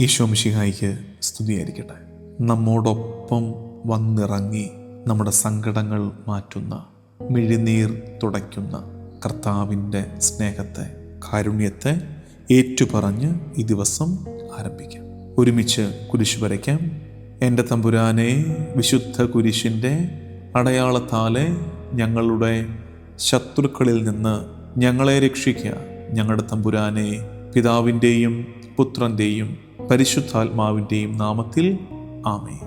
ഈശോ മിശിഹായിക്ക് സ്തുതിയായിരിക്കട്ടെ. നമ്മോടൊപ്പം വന്നിറങ്ങി നമ്മുടെ സങ്കടങ്ങൾ മാറ്റുന്ന മിഴിനീർ തുടയ്ക്കുന്ന കർത്താവിന്റെ സ്നേഹത്തെ കാരുണ്യത്തെ ഏറ്റുപറഞ്ഞ് ഈ ദിവസം ആരംഭിക്കാം. ഒരുമിച്ച് കുരിശ് വരയ്ക്കാം. എന്റെ തമ്പുരാനെ വിശുദ്ധ കുരിശിന്റെ അടയാളത്താലെ ഞങ്ങളുടെ ശത്രുക്കളിൽ നിന്ന് ഞങ്ങളെ രക്ഷിക്കുക ഞങ്ങളുടെ തമ്പുരാനെ പിതാവിന്റെയും പുത്രന്റെയും പരിശുദ്ധാത്മാവിന്റെയും നാമത്തിൽ ആമേ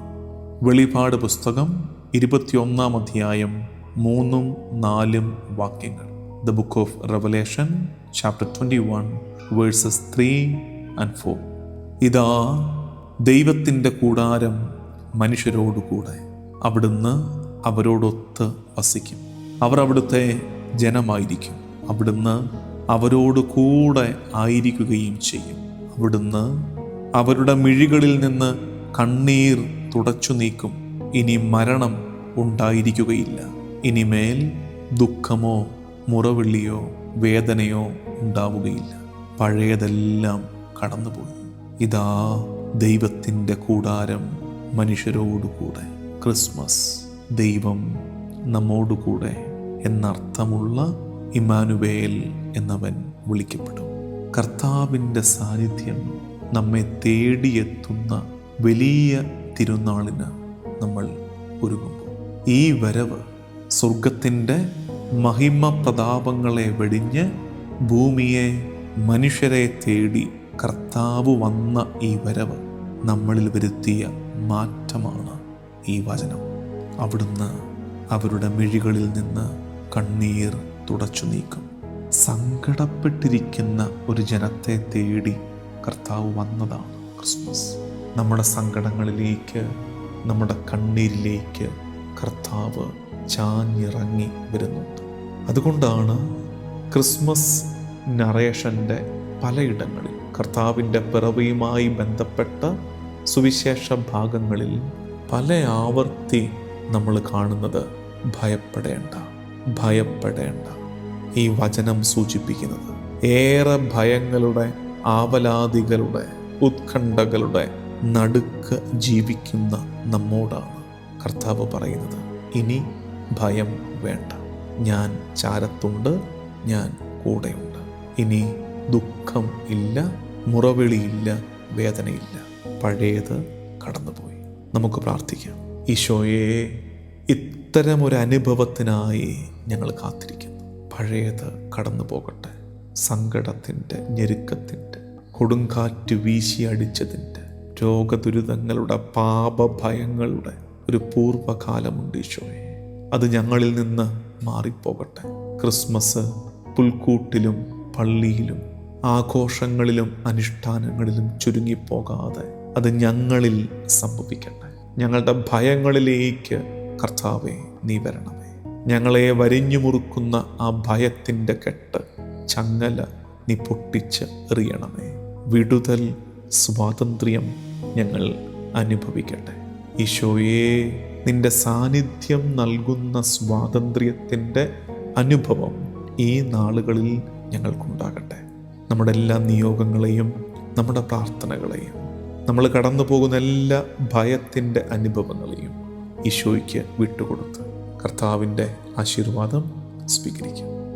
വെളിപാട് പുസ്തകം ഇരുപത്തിയൊന്നാം അധ്യായം മൂന്നും നാലും വാക്യങ്ങൾ. The book of Revelation chapter twenty one verses three and four ഇതാ ദൈവത്തിന്റെ കൂടാരം മനുഷ്യരോടുകൂടെ. അവിടുന്ന് അവരോടൊത്ത് വസിക്കും. അവർ അവിടുത്തെ ജനമായിരിക്കും. അവിടുന്ന് അവരോട് കൂടെ ആയിരിക്കുകയും ചെയ്യും. അവിടുന്ന് അവരുടെ മിഴികളിൽ നിന്ന് കണ്ണീർ തുടച്ചു നീക്കും. ഇനി മരണം ഉണ്ടായിരിക്കുകയില്ല. ഇനിമേൽ ദുഃഖമോ മുറവിളിയോ വേദനയോ ഉണ്ടാവുകയില്ല. പഴയതെല്ലാം കടന്നുപോയി. ഇതാ ദൈവത്തിന്റെ കൂടാരം മനുഷ്യരോടുകൂടെ. ക്രിസ്മസ് ദൈവം നമ്മോടുകൂടെ എന്നർത്ഥമുള്ള ഇമാനുവേൽ എന്നവൻ വിളിക്കപ്പെടും. കർത്താവിന്റെ സാന്നിധ്യം നമ്മെ തേടിയെത്തുന്ന വലിയ തിരുനാളിന് നമ്മൾ ഒരുങ്ങുമ്പോൾ. ഈ വരവ് സ്വർഗത്തിന്റെ മഹിമ പ്രതാപങ്ങളെ വെടിഞ്ഞ് ഭൂമിയെ മനുഷ്യരെ തേടി കർത്താവ് വന്ന ഈ വരവ് നമ്മളിൽ വരുത്തിയ മാറ്റമാണ് ഈ വചനം. അവിടുന്ന് അവരുടെ മിഴികളിൽ നിന്ന് കണ്ണീർ തുടച്ചു നീക്കും. സങ്കടപ്പെട്ടിരിക്കുന്ന ഒരു ജനത്തെ തേടി കർത്താവ് വന്നതാണ് ക്രിസ്മസ്. നമ്മുടെ സങ്കടങ്ങളിലേക്ക് നമ്മുടെ കണ്ണീരിലേക്ക് കർത്താവ് ചാഞ്ഞിറങ്ങി വരുന്നുണ്ട്. അതുകൊണ്ടാണ് ക്രിസ്മസ് നറേഷന്റെ പലയിടങ്ങളിൽ കർത്താവിന്റെ പിറവിയുമായി ബന്ധപ്പെട്ട സുവിശേഷ ഭാഗങ്ങളിൽ പല ആവർത്തി നമ്മൾ കാണുന്നത് ഭയപ്പെടേണ്ട ഭയപ്പെടേണ്ട ഈ വചനം സൂചിപ്പിക്കുന്നത്. ഏറെ ഭയങ്ങളുടെ ആവലാതികളുടെ ഉത്കണ്ഠകളുടെ നടുക്ക് ജീവിക്കുന്ന നമ്മോടാണ് കർത്താവ് പറയുന്നത്. ഇനി ഭയം വേണ്ട. ഞാൻ ചാരത്തുണ്ട് ഞാൻ കൂടെയുണ്ട്. ഇനി ദുഃഖം ഇല്ല മുറവിളിയില്ല വേദനയില്ല. പഴയത് കടന്നുപോയി. നമുക്ക് പ്രാർത്ഥിക്കാം. ഈശോയെ ഇത്തരമൊരു അനുഭവത്തിനായി ഞങ്ങൾ കാത്തിരിക്കുന്നു. പഴയത് കടന്നു പോകട്ടെ സങ്കടത്തിന്റെ ഞെരുക്കത്തിന്റെ കൊടുങ്കാറ്റ് വീശിയടിച്ചതിന്റെ രോഗദുരിതങ്ങളുടെ പാപഭയങ്ങളുടെ ഒരു പൂർവകാലമുണ്ട് ഈശോയെ. അത് ഞങ്ങളിൽ നിന്ന് മാറിപ്പോകട്ടെ. ക്രിസ്മസ് പുൽക്കൂട്ടിലും പള്ളിയിലും ആഘോഷങ്ങളിലും അനുഷ്ഠാനങ്ങളിലും ചുരുങ്ങിപ്പോകാതെ അത് ഞങ്ങളിൽ സംഭവിക്കട്ടെ. ഞങ്ങളുടെ ഭയങ്ങളിലേക്ക് കർത്താവെ നീ വരണമേ. ഞങ്ങളെ വരിഞ്ഞു മുറുക്കുന്ന ആ ഭയത്തിന്റെ കെട്ട് ചങ്ങല നീ പൊട്ടിച്ച് എറിയണമേ. വിടുതൽ സ്വാതന്ത്ര്യം ഞങ്ങൾ അനുഭവിക്കട്ടെ. ഈശോയെ നിന്റെ സാന്നിധ്യം നൽകുന്ന സ്വാതന്ത്ര്യത്തിന്റെ അനുഭവം ഈ നാളുകളിൽ ഞങ്ങൾക്കുണ്ടാകട്ടെ. നമ്മുടെ എല്ലാ നിയോഗങ്ങളെയും നമ്മുടെ പ്രാർത്ഥനകളെയും നമ്മൾ കടന്നു പോകുന്ന എല്ലാ ഭയത്തിന്റെ അനുഭവങ്ങളെയും ഈശോയ്ക്ക് വിട്ടുകൊടുത്ത് കർത്താവിന്റെ ആശീർവാദം സ്വീകരിക്കും.